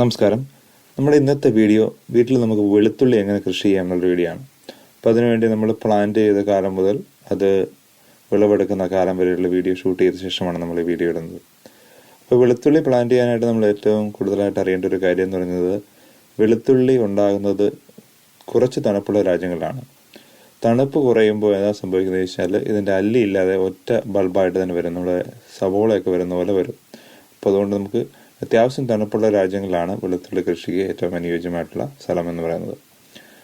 നമസ്കാരം. നമ്മുടെ ഇന്നത്തെ വീഡിയോ വീട്ടിൽ നമുക്ക് വെളുത്തുള്ളി എങ്ങനെ കൃഷി ചെയ്യാം എന്നുള്ള വീഡിയോ ആണ്. അപ്പോൾ അതിനുവേണ്ടി നമ്മൾ പ്ലാന്റ് ചെയ്ത കാലം മുതൽ അത് വിളവെടുക്കുന്ന കാലം വരെയുള്ള വീഡിയോ ഷൂട്ട് ചെയ്ത ശേഷമാണ് നമ്മൾ ഈ വീഡിയോ ഇടുന്നത്. അപ്പോൾ വെളുത്തുള്ളി പ്ലാന്റ് ചെയ്യാനായിട്ട് നമ്മൾ ഏറ്റവും കൂടുതലായിട്ട് അറിയേണ്ട ഒരു കാര്യം എന്ന് പറയുന്നത് വെളുത്തുള്ളി ഉണ്ടാകുന്നത് കുറച്ച് തണുപ്പുള്ള രാജ്യങ്ങളിലാണ്. തണുപ്പ് കുറയുമ്പോൾ എന്താ സംഭവിക്കുന്നത് വെച്ചാൽ ഇതിന്റെ അല്ലി ഇല്ലാതെ ഒറ്റ ബൾബായിട്ട് തന്നെ വരും. നമ്മുടെ സവോളയൊക്കെ വരുന്ന പോലെ വരും. അപ്പോൾ അതുകൊണ്ട് നമുക്ക് അത്യാവശ്യം തണുപ്പുള്ള രാജ്യങ്ങളാണ് വെളുത്തുള്ളി കൃഷിക്ക് ഏറ്റവും അനുയോജ്യമായിട്ടുള്ള സ്ഥലം എന്ന് പറയുന്നത്.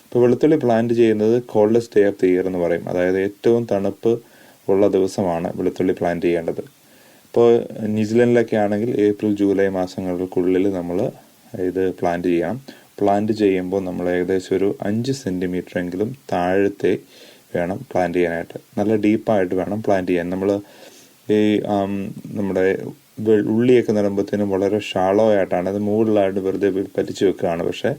ഇപ്പോൾ വെളുത്തുള്ളി പ്ലാന്റ് ചെയ്യുന്നത് coldest day of the year എന്ന് പറയും. അതായത് ഏറ്റവും തണുപ്പ് ഉള്ള ദിവസമാണ് വെളുത്തുള്ളി പ്ലാന്റ് ചെയ്യേണ്ടത്. ഇപ്പോൾ ന്യൂസിലൻഡിലൊക്കെ ആണെങ്കിൽ ഏപ്രിൽ ജൂലൈ മാസങ്ങൾക്കുള്ളിൽ നമ്മൾ ഇത് പ്ലാന്റ് ചെയ്യണം പ്ലാന്റ് ചെയ്യുമ്പോൾ നമ്മൾ ഏകദേശം ഒരു അഞ്ച് സെന്റിമീറ്റർ എങ്കിലും താഴത്തെ വേണം പ്ലാന്റ് ചെയ്യാനായിട്ട്. നല്ല ഡീപ്പായിട്ട് വേണം പ്ലാന്റ് ചെയ്യാൻ. നമ്മൾ ഈ നമ്മുടെ ഉള്ളിയൊക്കെ നടുമ്പോഴത്തേനും വളരെ ഷാളോ ആയിട്ടാണ് അത് മുകളിലായിട്ട് വെറുതെ പറ്റിച്ച് വെക്കുകയാണ്. പക്ഷേ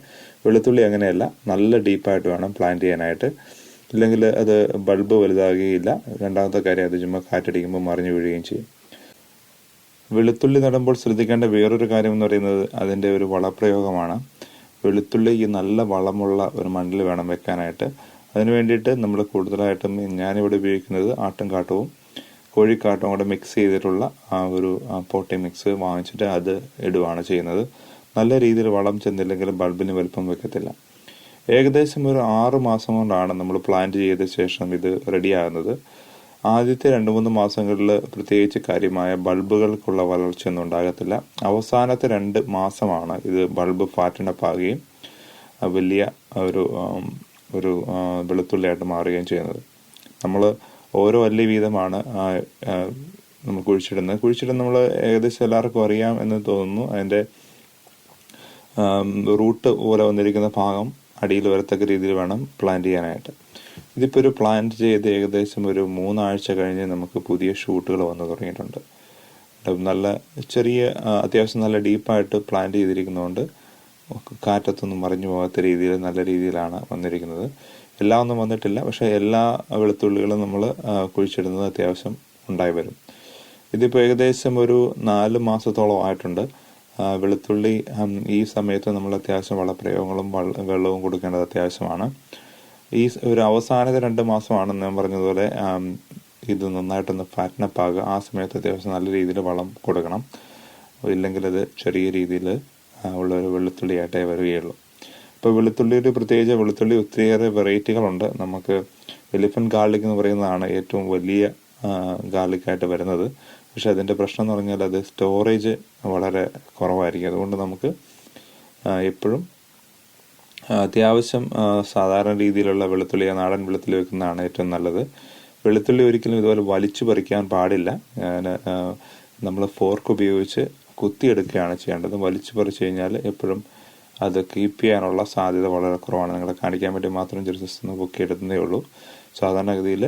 വെളുത്തുള്ളി അങ്ങനെയല്ല. നല്ല ഡീപ്പായിട്ട് വേണം പ്ലാന്റ് ചെയ്യാനായിട്ട്. ഇല്ലെങ്കിൽ അത് ബൾബ് വലുതാകുകയില്ല. രണ്ടാമത്തെ കാര്യം അത് ചുമ്മാ കാറ്റടിക്കുമ്പോൾ മറിഞ്ഞു വീഴുകയും ചെയ്യും. വെളുത്തുള്ളി നടുമ്പോൾ ശ്രദ്ധിക്കേണ്ട വേറൊരു കാര്യം എന്ന് പറയുന്നത് അതിന്റെ ഒരു വളപ്രയോഗമാണ്. വെളുത്തുള്ളി ഈ നല്ല വളമുള്ള ഒരു മണ്ണിൽ വേണം വെക്കാനായിട്ട്. അതിന് വേണ്ടിയിട്ട് നമ്മൾ കൂടുതലായിട്ടും ഞാനിവിടെ ഉപയോഗിക്കുന്നത് ആട്ടും കാട്ടവും കോഴിക്കാട്ടവും കൂടെ മിക്സ് ചെയ്തിട്ടുള്ള ആ ഒരു പോട്ടി മിക്സ് വാങ്ങിച്ചിട്ട് അത് ഇടുവാണ് ചെയ്യുന്നത്. നല്ല രീതിയിൽ വളം ചെന്നില്ലെങ്കിൽ ബൾബിന് വലുപ്പം വെക്കത്തില്ല. ഏകദേശം ഒരു ആറ് മാസം കൊണ്ടാണ് നമ്മൾ പ്ലാന്റ് ചെയ്ത ശേഷം ഇത് റെഡിയാകുന്നത് ആദ്യത്തെ രണ്ട് മൂന്ന് മാസങ്ങളിൽ പ്രത്യേകിച്ച് കാര്യമായ ബൾബുകൾക്കുള്ള വളർച്ചയൊന്നും ഉണ്ടാകത്തില്ല. അവസാനത്തെ രണ്ട് മാസമാണ് ഇത് ബൾബ് ഫാറ്റനപ്പ് ആകുകയും വലിയ ഒരു ഒരു വെളുത്തുള്ളിയായിട്ട് മാറുകയും ചെയ്യുന്നത്. നമ്മൾ ഓരോ അല്ലി വീതമാണ് നമ്മൾ കുഴിച്ചിടുന്നത്. കുഴിച്ചിടുന്ന നമ്മൾ ഏകദേശം എല്ലാവർക്കും അറിയാം എന്ന് തോന്നുന്നു. അതിന്റെ റൂട്ട് പോലെ വന്നിരിക്കുന്ന ഭാഗം അടിയിൽ വരത്തക്ക രീതിയിൽ വേണം പ്ലാന്റ് ചെയ്യാനായിട്ട്. ഇതിപ്പോൾ ഒരു പ്ലാന്റ് ചെയ്ത് ഏകദേശം ഒരു മൂന്നാഴ്ച കഴിഞ്ഞ് നമുക്ക് പുതിയ ഷൂട്ടുകൾ വന്നു തുടങ്ങിയിട്ടുണ്ട്. നല്ല ചെറിയ അത്യാവശ്യം നല്ല ഡീപ്പായിട്ട് പ്ലാന്റ് ചെയ്തിരിക്കുന്നതുകൊണ്ട് കാറ്റത്തൊന്നും മറിഞ്ഞു പോകാത്ത രീതിയിൽ നല്ല രീതിയിലാണ് വന്നിരിക്കുന്നത്. എല്ലാം ഒന്നും വന്നിട്ടില്ല. പക്ഷേ എല്ലാ വെളുത്തുള്ളികളും നമ്മൾ കുഴിച്ചിടുന്നത് അത്യാവശ്യം ഉണ്ടായി വരും. ഇതിപ്പോൾ ഏകദേശം ഒരു നാല് മാസത്തോളം ആയിട്ടുണ്ട്. വെളുത്തുള്ളി ഈ സമയത്ത് നമ്മൾ അത്യാവശ്യം വളപ്രയോഗങ്ങളും വള്ള- വെള്ളവും കൊടുക്കേണ്ടത് അത്യാവശ്യമാണ്. ഈ ഒരു അവസാനത്തെ രണ്ട് മാസമാണ് ഞാൻ പറഞ്ഞതുപോലെ ഇത് നന്നായിട്ടൊന്ന് ഫാറ്റനപ്പ് ആകുക ആ സമയത്ത് അത്യാവശ്യം നല്ല രീതിയിൽ വളം കൊടുക്കണം. ഇല്ലെങ്കിൽ അത് ചെറിയ രീതിയിൽ ഉള്ള ഒരു വെളുത്തുള്ളിയായിട്ടേ വരികയുള്ളൂ. ഇപ്പോൾ വെളുത്തുള്ളിയുടെ പ്രത്യേകിച്ച് വെളുത്തുള്ളി ഒത്തിരിയേറെ വെറൈറ്റികളുണ്ട്. നമുക്ക് എലിഫന്റ് ഗാർലിക് എന്ന് പറയുന്നതാണ് ഏറ്റവും വലിയ ഗാർലിക്കായിട്ട് വരുന്നത്. പക്ഷെ അതിന്റെ പ്രശ്നം എന്ന് പറഞ്ഞാൽ അത് സ്റ്റോറേജ് വളരെ കുറവായിരിക്കും. അതുകൊണ്ട് നമുക്ക് എപ്പോഴും അത്യാവശ്യം സാധാരണ രീതിയിലുള്ള വെളുത്തുള്ളി നാടൻ വെളുത്തുള്ളി വെക്കുന്നതാണ് ഏറ്റവും നല്ലത്. വെളുത്തുള്ളി ഒരിക്കലും ഇതുപോലെ വലിച്ചു പറിക്കാൻ പാടില്ല. നമ്മൾ ഫോർക്ക് ഉപയോഗിച്ച് കുത്തിയെടുക്കുകയാണ് ചെയ്യേണ്ടത്. വലിച്ചു പറിച്ചു കഴിഞ്ഞാൽ എപ്പോഴും അത് കീപ്പ് ചെയ്യാനുള്ള സാധ്യത വളരെ കുറവാണ്. നിങ്ങളെ കാണിക്കാൻ വേണ്ടി മാത്രം ജസ്റ്റ് പൊക്കി പൊക്കിയെടുക്കുന്നേ ഉള്ളൂ. സാധാരണഗതിയിൽ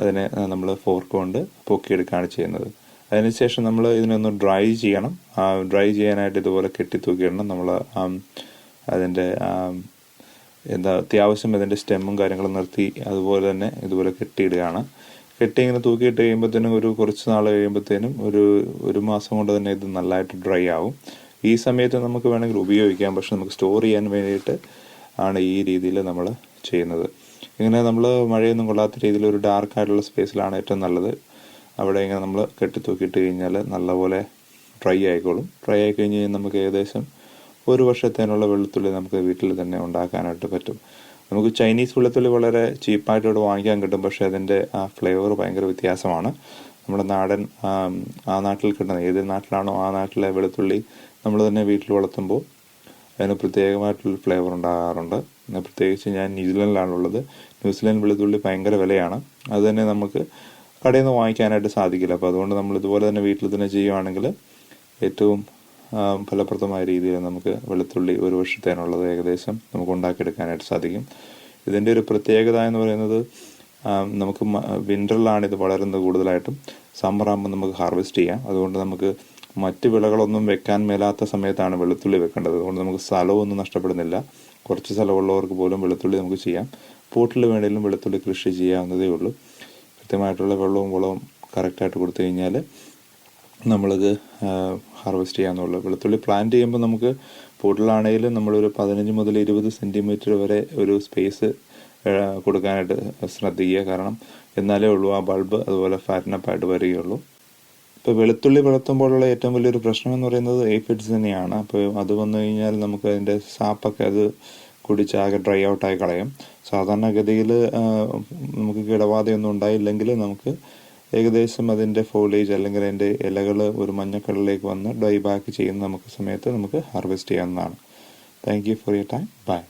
അതിനെ നമ്മൾ ഫോർക്ക് കൊണ്ട് പൊക്കിയെടുക്കുകയാണ് ചെയ്യുന്നത്. അതിനുശേഷം നമ്മൾ ഇതിനൊന്ന് ഡ്രൈ ചെയ്യണം. ഡ്രൈ ചെയ്യാനായിട്ട് ഇതുപോലെ കെട്ടി തൂക്കിയിടണം നമ്മൾ അതിന്റെ എന്താ അത്യാവശ്യം ഇതിന്റെ സ്റ്റെമ്മും കാര്യങ്ങളും നിർത്തി അതുപോലെ തന്നെ ഇതുപോലെ കെട്ടിയിടുകയാണ്. കെട്ടി ഇങ്ങനെ തൂക്കിയിട്ട് കഴിയുമ്പോഴത്തേനും ഒരു കുറച്ച് നാൾ കഴിയുമ്പോഴത്തേനും ഒരു ഒരു മാസം കൊണ്ട് തന്നെ ഇത് നല്ലതായിട്ട് ഡ്രൈ ആവും. ഈ സമയത്ത് നമുക്ക് വേണമെങ്കിൽ ഉപയോഗിക്കാം. പക്ഷെ നമുക്ക് സ്റ്റോർ ചെയ്യാൻ വേണ്ടിയിട്ട് ആണ് ഈ രീതിയിൽ നമ്മൾ ചെയ്യുന്നത്. ഇങ്ങനെ നമ്മൾ മഴയൊന്നും കൊള്ളാത്ത രീതിയിൽ ഒരു ഡാർക്ക് ആയിട്ടുള്ള സ്പേസിലാണ് ഏറ്റവും നല്ലത്. അവിടെ ഇങ്ങനെ നമ്മൾ കെട്ടിത്തൂക്കിയിട്ട് കഴിഞ്ഞാൽ നല്ലപോലെ ഡ്രൈ ആയിക്കോളും. ഡ്രൈ ആയി കഴിഞ്ഞ് കഴിഞ്ഞാൽ നമുക്ക് ഏകദേശം ഒരു വർഷത്തേനുള്ള വെളുത്തുള്ളി നമുക്ക് വീട്ടിൽ തന്നെ ഉണ്ടാക്കാനായിട്ട് പറ്റും. നമുക്ക് ചൈനീസ് വെളുത്തുള്ളി വളരെ ചീപ്പായിട്ട് ഇവിടെ വാങ്ങിക്കാൻ കിട്ടും. പക്ഷേ അതിന്റെ ആ ഫ്ലേവർ ഭയങ്കര വ്യത്യാസമാണ്. നമ്മുടെ നാടൻ ആ നാട്ടിൽ കിട്ടുന്ന ഏത് നാട്ടിലാണോ ആ നാട്ടിലെ വെളുത്തുള്ളി നമ്മൾ തന്നെ വീട്ടിൽ വളർത്തുമ്പോൾ അതിന് പ്രത്യേകമായിട്ടുള്ള ഫ്ലേവർ ഉണ്ടാകാറുണ്ട്. പ്രത്യേകിച്ച് ഞാൻ ന്യൂസിലൻഡിലാണുള്ളത്. ന്യൂസിലൻഡ് വെളുത്തുള്ളി ഭയങ്കര വിലയാണ്. അത് തന്നെ നമുക്ക് കടയിൽ നിന്ന് വാങ്ങിക്കാനായിട്ട് സാധിക്കില്ല. അപ്പോൾ അതുകൊണ്ട് നമ്മൾ ഇതുപോലെ തന്നെ വീട്ടിൽ തന്നെ ചെയ്യുവാണെങ്കിൽ ഏറ്റവും ഫലപ്രദമായ രീതിയിൽ നമുക്ക് വെളുത്തുള്ളി ഒരു വർഷത്തേനുള്ളത് ഏകദേശം നമുക്ക് ഉണ്ടാക്കിയെടുക്കാനായിട്ട് സാധിക്കും. ഇതിന്റെ ഒരു പ്രത്യേകത എന്ന് പറയുന്നത് നമുക്ക് വിന്ററിലാണ് ഇത് വളരുന്നത് കൂടുതലായിട്ടും. സമ്മർ ആകുമ്പോൾ നമുക്ക് ഹാർവെസ്റ്റ് ചെയ്യാം. അതുകൊണ്ട് നമുക്ക് മറ്റ് വിളകളൊന്നും വെക്കാൻ മേലാത്ത സമയത്താണ് വെളുത്തുള്ളി വെക്കേണ്ടത്. അതുകൊണ്ട് നമുക്ക് സ്ഥലമൊന്നും നഷ്ടപ്പെടുന്നില്ല. കുറച്ച് സ്ഥലമുള്ളവർക്ക് പോലും വെളുത്തുള്ളി നമുക്ക് ചെയ്യാം. പോട്ടിൽ വേണേലും വെളുത്തുള്ളി കൃഷി ചെയ്യാവുന്നതേ ഉള്ളൂ. കൃത്യമായിട്ടുള്ള വെള്ളവും വളവും കറക്റ്റായിട്ട് കൊടുത്തു കഴിഞ്ഞാൽ നമ്മളിത് ഹാർവെസ്റ്റ് ചെയ്യാമെന്നുള്ളൂ വെളുത്തുള്ളി പ്ലാന്റ് ചെയ്യുമ്പോൾ നമുക്ക് പോട്ടിലാണെങ്കിലും നമ്മളൊരു പതിനഞ്ച് മുതൽ ഇരുപത് സെന്റിമീറ്റർ വരെ ഒരു സ്പേസ് കൊടുക്കാനായിട്ട് ശ്രദ്ധിക്കുക. കാരണം എന്നാലേ ഉള്ളൂ ആ ബൾബ് അതുപോലെ ഫാറ്റിനപ്പായിട്ട് വരികയുള്ളൂ. ഇപ്പോൾ വെളുത്തുള്ളി വളർത്തുമ്പോഴുള്ള ഏറ്റവും വലിയൊരു പ്രശ്നം എന്ന് പറയുന്നത് ഏഫിഡ്സ് തന്നെയാണ്. അപ്പോൾ അത് വന്നു കഴിഞ്ഞാൽ നമുക്ക് അതിന്റെ സാപ്പൊക്കെ അത് കുടിച്ച് ആകെ ഡ്രൈ ഔട്ടായി കളയും. സാധാരണഗതിയിൽ നമുക്ക് കിടബാധയൊന്നും ഉണ്ടായില്ലെങ്കിൽ നമുക്ക് ഏകദേശം അതിന്റെ ഫോളേജ് അല്ലെങ്കിൽ അതിന്റെ ഇലകൾ ഒരു മഞ്ഞക്കളറിലേക്ക് വന്ന് ഡ്രൈ ബാക്ക് ചെയ്യുന്ന നമുക്ക് സമയത്ത് നമുക്ക് ഹാർവെസ്റ്റ് ചെയ്യാവുന്നതാണ്. Thank you for your time bye